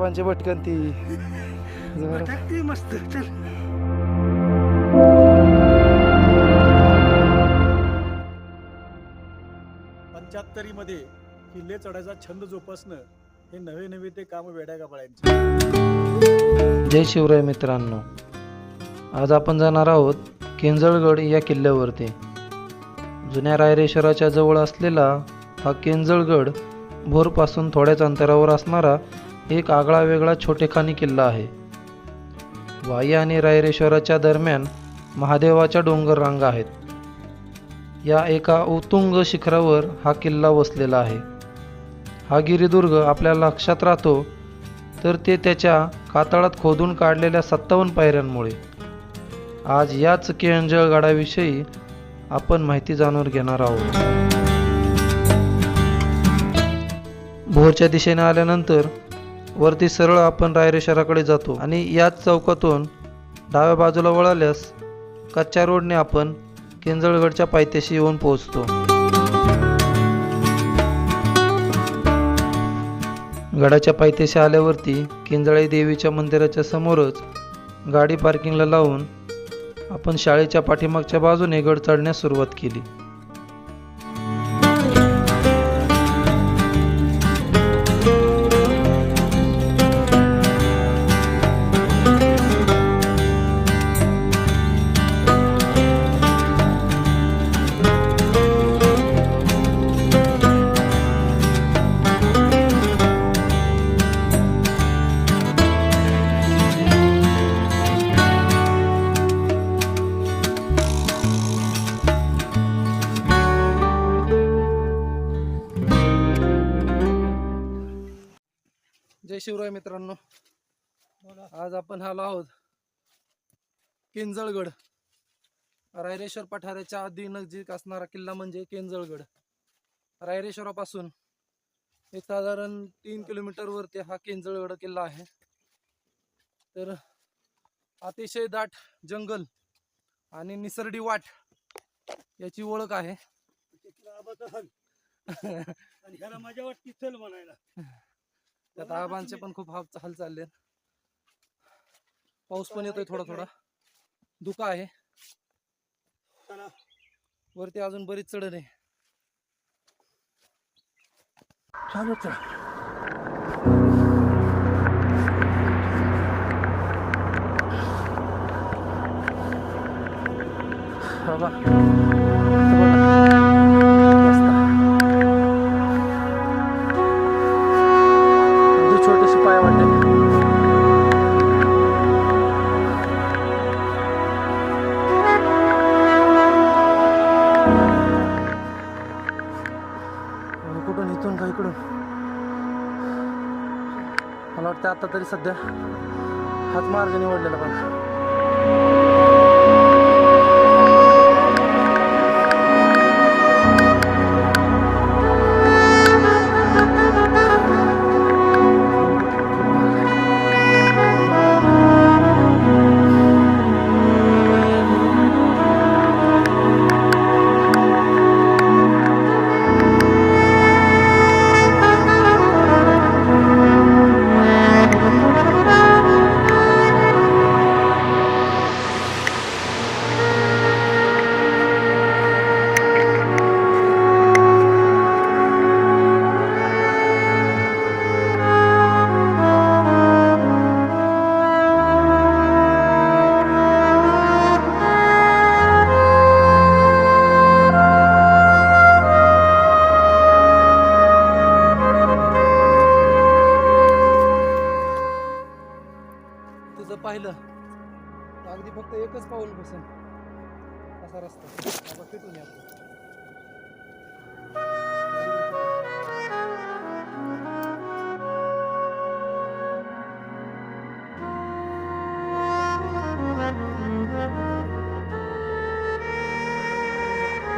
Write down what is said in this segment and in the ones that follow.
आबांची भटकन ती. जरा. टाकते मस्त. चल. पंच्याहत्तरीमध्ये किल्ले चढायचा छंद जोपासणं हे नवे नवे ते काम वेड्या गाबाळ्यांचे जय शिवराय मित्रांनो. आज आपण जाणार आहोत केंजळगड या किल्ल्यावरती. जुन्या रायरेश्वराच्या जवळ असलेला हा केंजळगड भोरपासून थोड्याच अंतरावर असणारा एक आगळा वेगळा छोटेखानी किल्ला आहे. वाई आणि रायरेश्वराच्या दरम्यान महादेवाच्या डोंगर रांगा आहेत. या एका उत्तुंग शिखरावर हा किल्ला वसलेला आहे. हा गिरिदुर्ग आपल्या लक्षात राहतो तर ते त्याच्या कातळात खोदून काढलेल्या सत्तावन्न पायऱ्यांमुळे. आज याच केळंजळगडाविषयी आपण माहिती जाणून घेणार आहोत. भोरच्या दिशेने आल्यानंतर वरती सरळ आपण रायरे शहराकडे जातो आणि याच चौकातून डाव्या बाजूला वळाल्यास कच्च्या रोडने आपण केंजळगडच्या पायथ्याशी येऊन पोहोचतो. गडाच्या पायथ्याशी आल्यावरती किंजळाई देवीच्या मंदिराच्या समोरच गाडी पार्किंगला लावून आपण शाळेच्या पाठीमागच्या बाजूने गड चढण्यास सुरुवात केली. जय शिवराय मित्रांनो. आज आपण आलो आहोत केंजळगड. रायरेश्वर पठाराच्या आधी नजीक असणारा किल्ला म्हणजे केंजळगड. रायरेश्वरापासून एक साधारण तीन किलोमीटर वरती हा केंजळगड किल्ला आहे. तर अतिशय दाट जंगल आणि निसर्डी वाट याची ओळख आहे. आणि ह्याला मजा वाटते चल म्हणायला. त्यात आबांचे पण खूप हाल हाल चालले पाऊस पण येतोय थोडा थोडा. धुका आहे. वरती अजून बरीच चढण आहे चालू चला. सध्या हाच मार्ग निवडलेला पण पाहिलं. तर अगदी फक्त एकच पाऊल बसेल. असा रस्ता. आता फिटून या.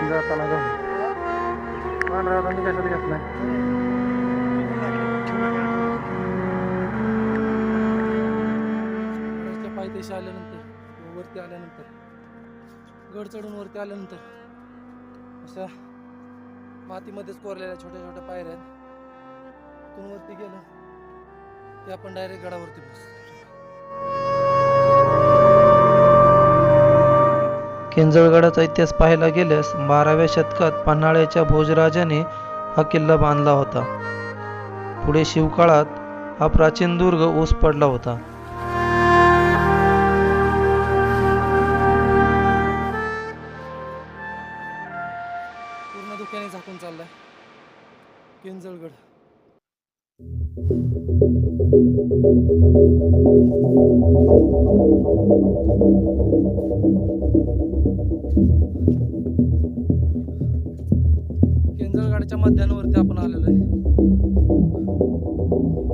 जाताना वरती आल्यानंतर गड चढून वरती आल्यानंतर अशा मातीमध्येच कोरलेल्या छोट्या छोट्या पायऱ्या आहेत. तिथून वरती गेलं की आपण डायरेक्ट गडावरती बसतो किंजळगडाचा इतिहास पाहायला गेल्यास बाराव्या शतकात पन्हाळ्याच्या भोजराजाने हा किल्ला बांधला होता. पुढे शिवकाळात हा प्राचीन दुर्ग ओस पडला होता.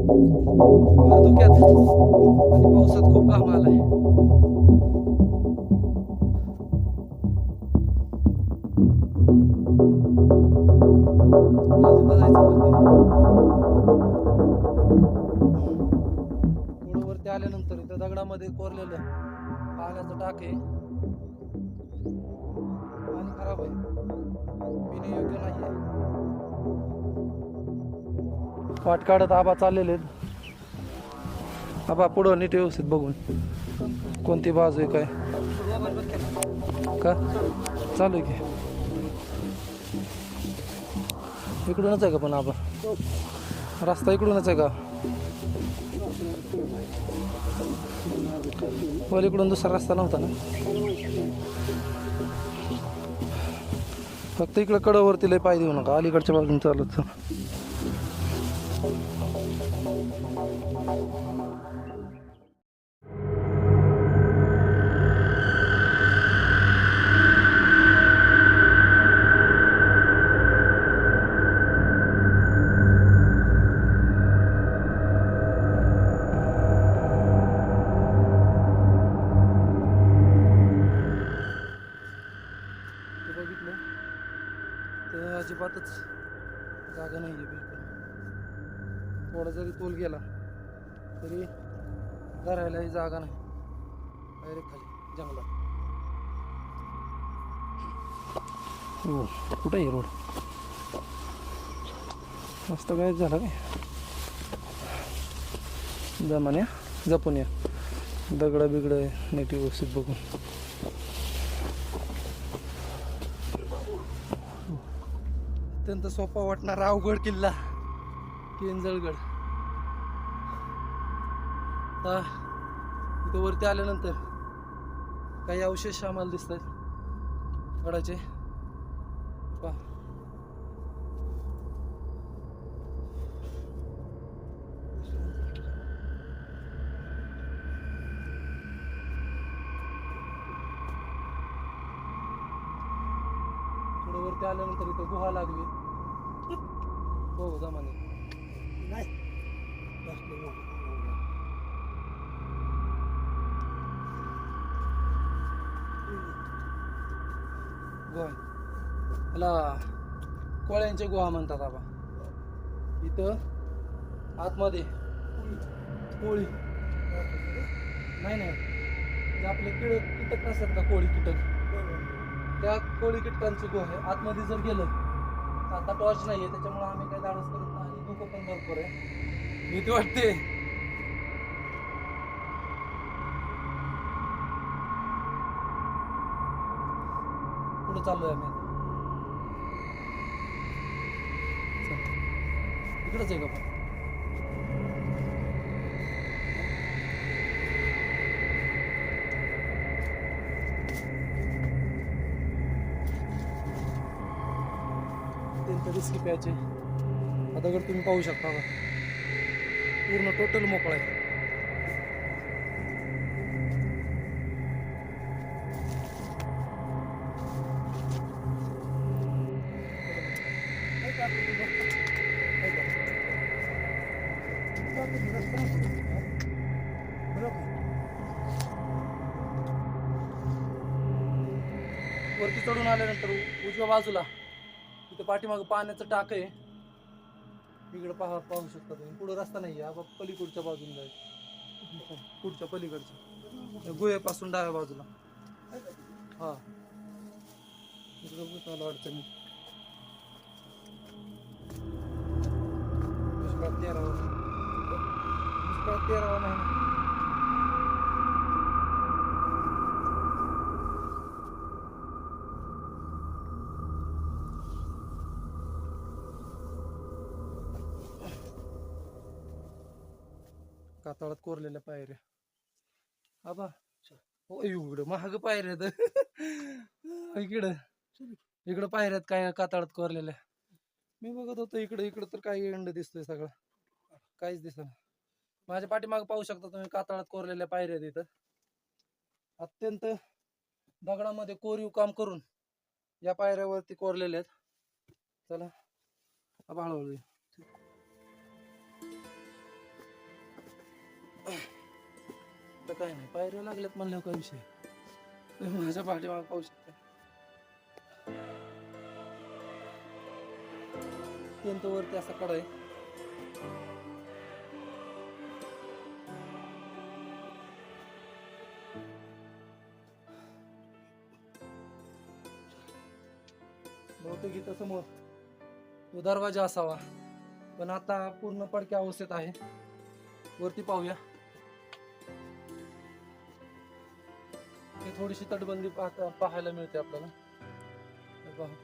वर धोक्यात आणि पावसात खूप घाम आलाय मला वरती वरती आल्यानंतर इथं दगडामध्ये कोरलेलं पाण्याचं टाक आहे. पाणी खराब आहे. पिणे योग्य नाही आहे वाट काढत आबा चाललेले आहेत. आबा पुढं नीट व्यवस्थित बघून. कोणती बाजू आहे काय? का? चालू आहे की? इकडूनच आहे का पण आबा? रस्ता इकडूनच आहे का? वर इकडून दुसरा रस्ता नव्हता ना? फक्त इकडं कडावरती लय पाय देऊ नका. अलीकडच्या बाजून चालत तरी धरायलाही जागा नाही. डायरेक्ट खाली जंगलात. हो कुठं आहे रोड? मस्त काय झालं काय? जमान या जपून या. दगडं बिगडं नीट व्यवस्थित बघून. अत्यंत सोपा वाटणारा अवघड किल्ला केंजळगड. आता इथं वरती आल्यानंतर काही अवशेष आम्हाला दिसत आहेत गडाचे पा थोडं वरती आल्यानंतर इथं गुहा लागली. हो, हो जमाने. नाही. त्याला कोळ्यांचे गुहा म्हणतात आबा इथं आतमध्ये कोळी नाही नाही. आपले किड कीटक नसतात का कोळी कीटक? त्या कोळी कीटकांची गुहा आहे. आतमध्ये जर गेलं तर आता टॉर्च नाही आहे त्याच्यामुळे आम्ही काही धाडस करत नाही आणि धोकं पण भरपूर आहे. भीती वाटते. पुढे चाललोय आम्ही इकडेच आहे का पण? अत्यंत रिस्की पॅच आहे तुम्ही पाहू शकता का पूर्ण टोटल मोकळा आहे. वरती चढून आल्यानंतर उजव्या बाजूला तिथं पाठीमागं पाण्याचं टाक आहे. इकडं पाहा पाहू शकता तुम्ही. पुढं रस्ता नाही आहे पलीकडच्या बाजूला जायचं पुढच्या पलीकडच्या. गुहेपासून डाव्या बाजूला. हा. इकडं बघ मला अडचणी. पुष्कळ तेरा तेरावा नाही कातळात कोरलेल्या पायऱ्या. आबा हो इकडं महाग पायऱ्या आहेत. इकडं. इकडं पायऱ्यात काय कातळात कोरलेल्या. मी बघत होतो इकडं इकडं तर काही अंड दिसतोय सगळं. काहीच दिसत माझ्या पाठीमाग पाहू शकता तुम्ही कातळात कोरलेल्या पायऱ्या तिथं अत्यंत दगडामध्ये कोरीव काम करून या पायऱ्यावरती कोरलेल्या आहेत. चला आबा हळूहळू ये. तर काय नाही पायऱ्या लागल्यात म्हणल्यावर काय विषय? तुम्ही माझ्या पाठीमाग पाहू शकता. अत्यंत वरती असा कडा आहे. बहुतेक इथं समोर तो दरवाजा असावा पण आता पूर्ण पडक्या अवस्थेत आहे. वरती पाहूया. थोडीशी तटबंदी पाहता पाहायला मिळते आपल्याला. हे पहा.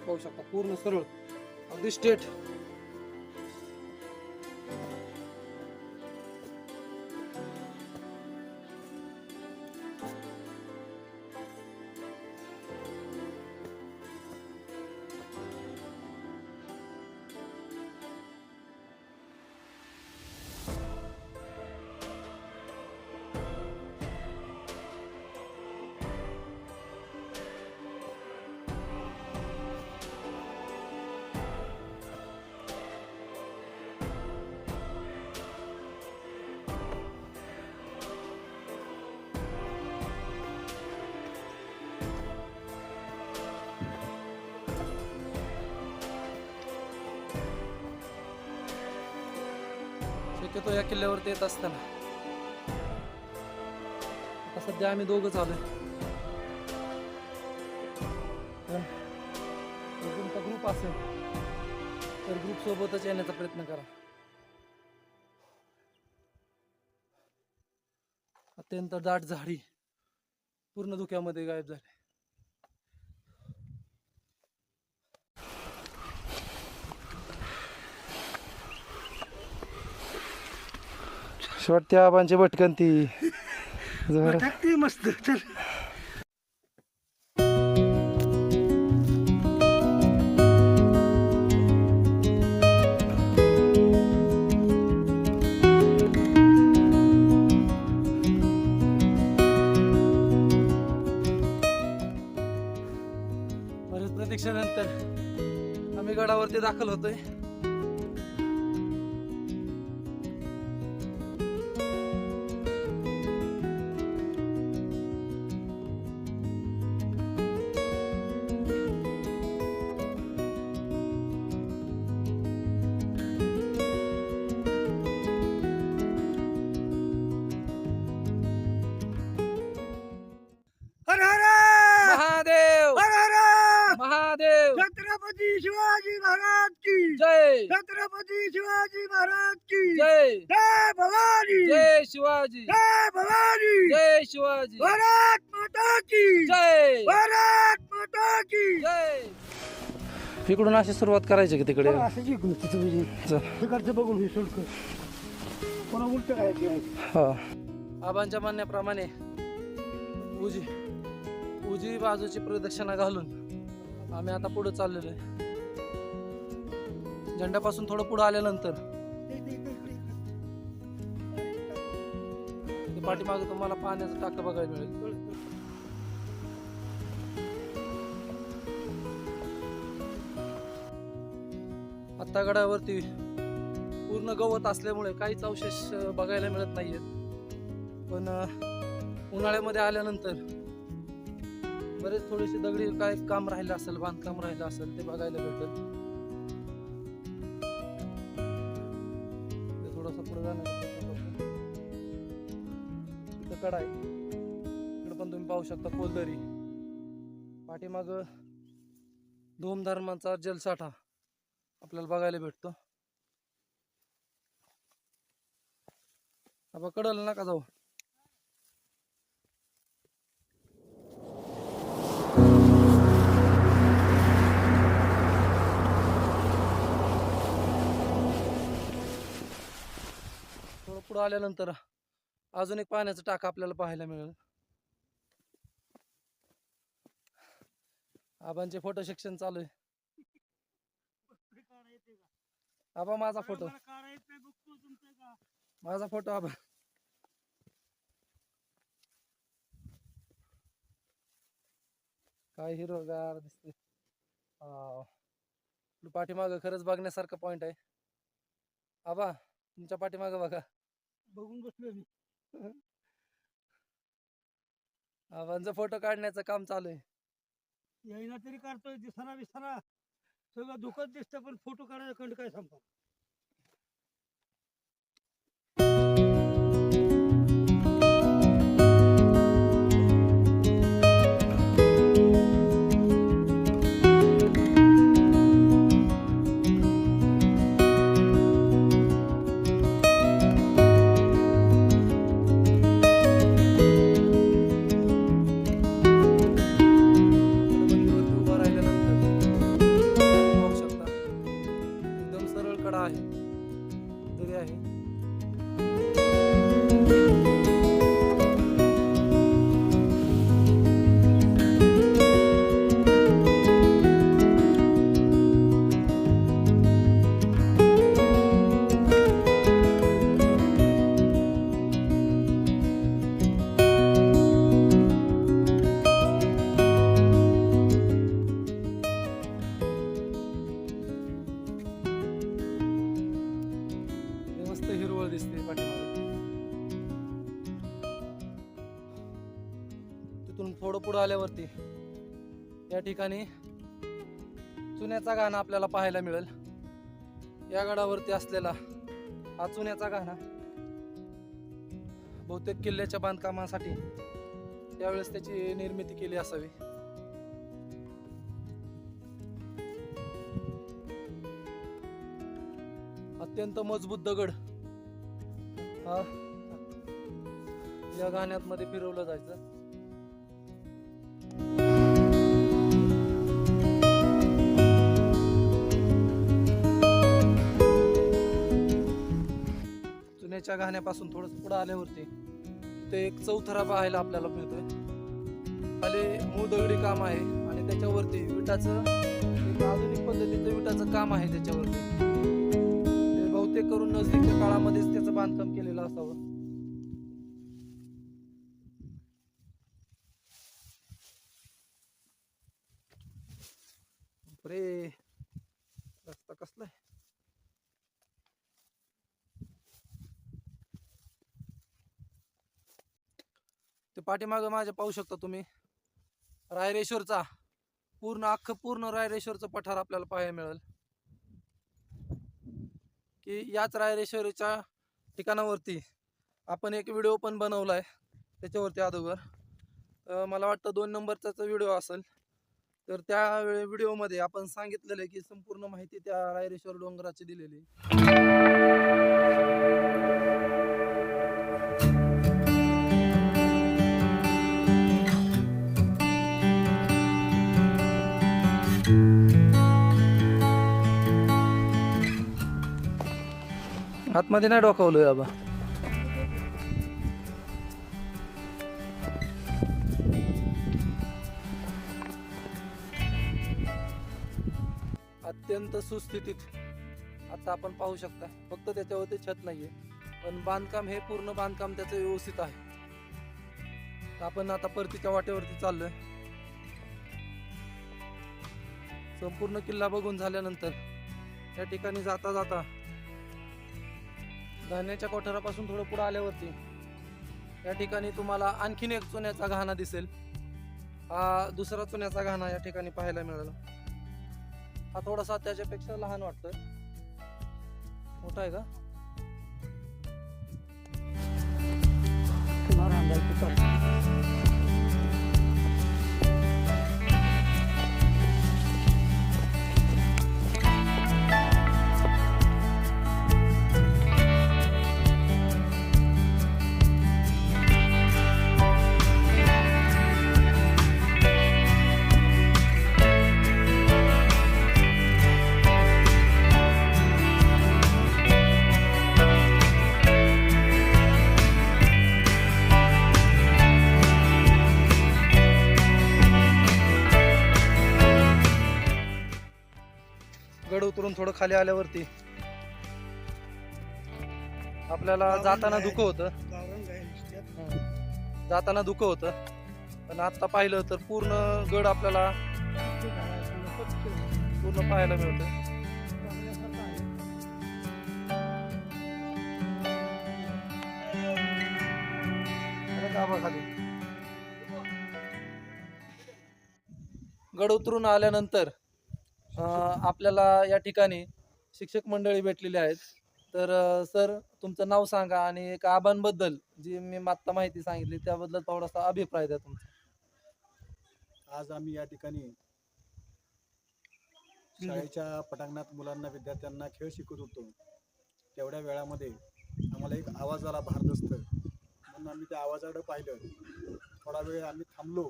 पाहू शकता पूर्ण सरळ. अगदी स्टेट शक्यतो या किल्ल्यावरती येत असताना. आता सध्या आम्ही दोघंच आलोय पण जर तुमचा ग्रुप असेल. तर ग्रुप सोबतच येण्याचा प्रयत्न करा. अत्यंत दाट झाडी पूर्ण धुक्यामध्ये गायब झाली. शेवटच्या आबांची भटकन ती. टाकते मस्त चल. प्रतीक्षेनंतर आम्ही गडावरती दाखल होतोय. इकडून अशी सुरुवात करायची की तिकडे? असं जिंकून तिथं चल. तिकडचं बघून हे उलट काय हा. आबांच्या म्हणण्याप्रमाणे उजी उजी बाजूची प्रदक्षिणा घालून आम्ही आता पुढे चाललेलो आहे. झेंड्यापासून थोडं पुढे आल्यानंतर ते पाठीमागे तुम्हाला पाण्याचं टाकं बघायला मिळेल. तगडावरती पूर्ण गवत असल्यामुळे काहीच अवशेष बघायला मिळत नाहीयेत. पण उन्हाळ्यामध्ये आल्यानंतर बरेच थोडीशी दगडी काय काम राहिलं असेल बांधकाम राहिलं असेल ते बघायला भेटत ते थोडंसं पुढे जाणार कडा आहे इकडे पण तुम्ही पाहू शकता कोलदरी. पाठीमाग धूमधर्मांचा जलसाठा. आपल्याला बघायला भेटतो. आपण कडल नका जाऊ. थोडं पुढं आल्यानंतर अजून एक पाण्याचं टाक आपल्याला पाहायला मिळेल. आबांचे फोटो सेक्शन चालू आहे. आबा माझा फोटो. माझा फोटो आबा. काय हिरोगार दिसते पाठीमाग खरंच बघण्यासारखं पॉइंट आहे. आबा तुमच्या पाठीमाग बघा. बघून बसलो मी. आबांचं फोटो काढण्याचं काम चालू आहे. तरी काढतोय दिसाना बिसाना. सगळं दुखत दिसतं पण फोटो काढायचा कंड काय सांगतो तिथून थोडं पुढं आल्यावरती या ठिकाणी चुन्याचा गाणा आपल्याला पाहायला मिळेल. या गडावरती असलेला हा चुन्याचा गाणा बहुतेक किल्ल्याच्या बांधकामासाठी त्यावेळेस त्याची निर्मिती केली असावी. अत्यंत मजबूत दगड हा या गाण्यात मध्ये फिरवलं जायचं. जुन्याच्या गाण्यापासून थोडस पुढे आल्यावरती ते एक चौथरा पाहायला आपल्याला मिळतोय. खाली मूळ दगडी काम आहे आणि त्याच्यावरती विटाचं आधुनिक पद्धतीचं विटाचं काम आहे त्याच्यावरती. बहुतेक करून नजदीकच्या काळामध्येच त्याचं बांधकाम केलेलं असावं बापरे रस्ता कसला आहे ते पाठीमागं माझ्या पाहू शकता तुम्ही. रायरेश्वरचा पूर्ण अख्खं पूर्ण रायरेश्वरचं पठार आपल्याला पाहायला मिळेल. की याच रायरेश्वरीच्या ठिकाणावरती आपण एक व्हिडिओ पण बनवला आहे त्याच्यावरती अगोदर. मला वाटतं दोन नंबरचाच व्हिडिओ असेल. तर त्या व्हिडिओमध्ये आपण सांगितलेलं आहे की संपूर्ण माहिती त्या रायरेश्वर डोंगराची दिलेली आतमध्ये नाही डोकावलं बाबा. अत्यंत सुस्थितीत आता आपण पाहू शकता फक्त त्याच्यावरती छत नाहीये पण बांधकाम हे पूर्ण बांधकाम त्याचं व्यवस्थित आहे. आपण आता परतीच्या वाटेवरती चाललोय. संपूर्ण किल्ला बघून झाल्यानंतर या ठिकाणी जाता जाता धान्याच्या कोठारापासून थोडं पुढे आल्यावरती या ठिकाणी तुम्हाला आणखीन एक चुन्याचा घाणा दिसेल. हा दुसरा चुन्याचा घाणा या ठिकाणी पाहायला मिळाला. हा थोडासा त्याच्यापेक्षा लहान वाटतोय. मोठा आहे का? थोडं खाली आल्यावरती आपल्याला जाताना दुःख होतं. जाताना दुःख होतं. पण आता पाहिलं तर पूर्ण गड आपल्याला पूर्ण पाहायला मिळतं गड उतरून आल्यानंतर आपल्याला या ठिकाणी शिक्षक मंडळी भेटलेली आहेत. तर सर तुमचं नाव सांगा आणि एक आबांबद्दल जी मी आत्ता माहिती सांगितली त्याबद्दल थोडासा अभिप्राय द्या तुमचा. आज आम्ही या ठिकाणी शाळेच्या पटांगणात मुलांना विद्यार्थ्यांना खेळ शिकवत होतो. तेवढ्या वेळामध्ये आम्हाला एक आवाज आला भारदस्त म्हणून आम्ही त्या आवाजाकडे पाहिलं. थोडा वेळ आम्ही थांबलो.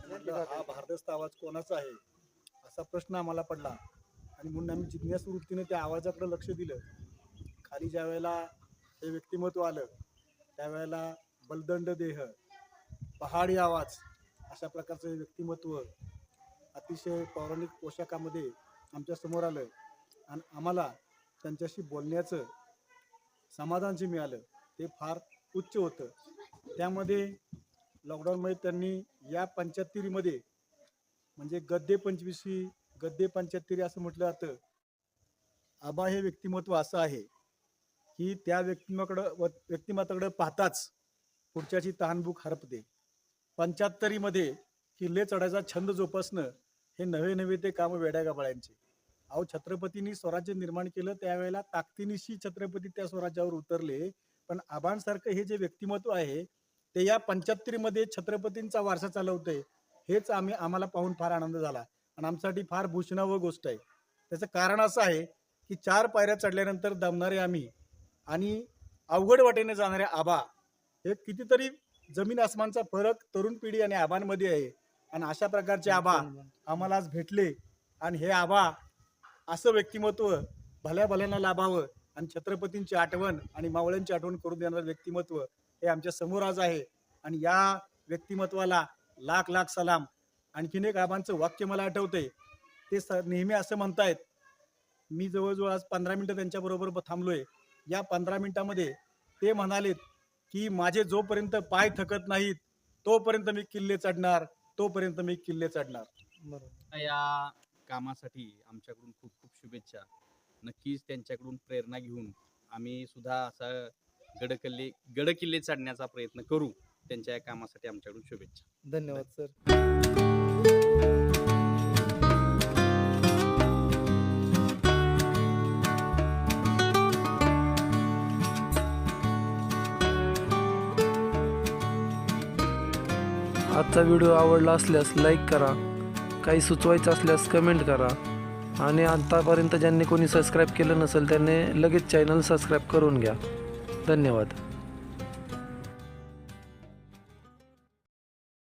म्हटलं हा भारदस्त आवाज कोणाचा आहे? असा प्रश्न आम्हाला पडला. आणि म्हणून आम्ही जिज्ञास वृत्तीने त्या आवाजाकडे लक्ष दिलं. खाली ज्या वेळेला हे व्यक्तिमत्व आलं त्यावेळेला बलदंड देह पहाडी आवाज अशा प्रकारचं हे व्यक्तिमत्व अतिशय पौराणिक पोशाखामध्ये आमच्यासमोर आलं. आणि आम्हाला त्यांच्याशी बोलण्याचं समाधान जे मिळालं ते फार उच्च होतं. त्यामध्ये लॉकडाऊनमध्ये त्यांनी या पंच्याहत्तरीमध्ये म्हणजे गद्दे पंचवीसी गद्दे पंच्याहत्तरी असं म्हटलं जातं. आबा हे व्यक्तिमत्व असं आहे की त्या व्यक्तिमकडं व्यक्तिमत्वाकडं पाहताच पुढच्याची तहानभूक हरपते. पंच्याहत्तरीमध्ये किल्ले चढायचा छंद जोपासणं हे नवे नवे ते काम वेड्यागाबाळ्यांचे. अहो छत्रपतींनी स्वराज्य निर्माण केलं त्यावेळेला ताकदीनिशी छत्रपती त्या स्वराज्यावर उतरले. पण आबांसारखं हे जे व्यक्तिमत्व आहे ते या पंच्याहत्तरीमध्ये छत्रपतींचा वारसा चालवतंय. हेच आम्ही आम्हाला पाहून फार आनंद झाला. आणि आमच्यासाठी फार भूषणावं गोष्ट आहे. त्याचं कारण असं आहे की चार पायऱ्या चढल्यानंतर दमणारे आम्ही आणि अवघड वाटेने जाणारे आबा हे कितीतरी जमीन आसमानचा फरक तरुण पिढी आणि आबांमध्ये आहे. आणि अशा प्रकारचे आबा आम्हाला आज भेटले आणि हे आबा असं व्यक्तिमत्व भल्या भल्यांना लाभावं आणि छत्रपतींची आठवण आणि मावळ्यांची आठवण करून देणारं व्यक्तिमत्व हे आमच्यासमोर आज आहे. आणि या व्यक्तिमत्वाला लाख लाख सलाम. आणखीन एक आबांचं वाक्य मला आठवतंय. ते स नेहमी असं म्हणतायत मी जवळजवळ आज पंधरा मिनटं त्यांच्याबरोबर थांबलोय. या पंधरा मिनिटामध्ये ते म्हणालेत की माझे जोपर्यंत पाय थकत नाहीत तोपर्यंत मी किल्ले चढणार तोपर्यंत मी किल्ले चढणार. या कामासाठी आमच्याकडून खूप खूप शुभेच्छा. नक्कीच त्यांच्याकडून प्रेरणा घेऊन आम्ही सुद्धा असा गडकिल्ले गडकिल्ले चढण्याचा प्रयत्न करू. त्यांच्या या कामासाठी आमच्याकडून शुभेच्छा. धन्यवाद सर. आजचा व्हिडिओ आवडला असल्यास लाईक करा काही सुचवायचं असल्यास कमेंट करा आणि आतापर्यंत ज्यांनी कोणी सबस्क्राईब केलं नसेल त्यांनी लगेच चॅनल सबस्क्राईब करून घ्या. धन्यवाद.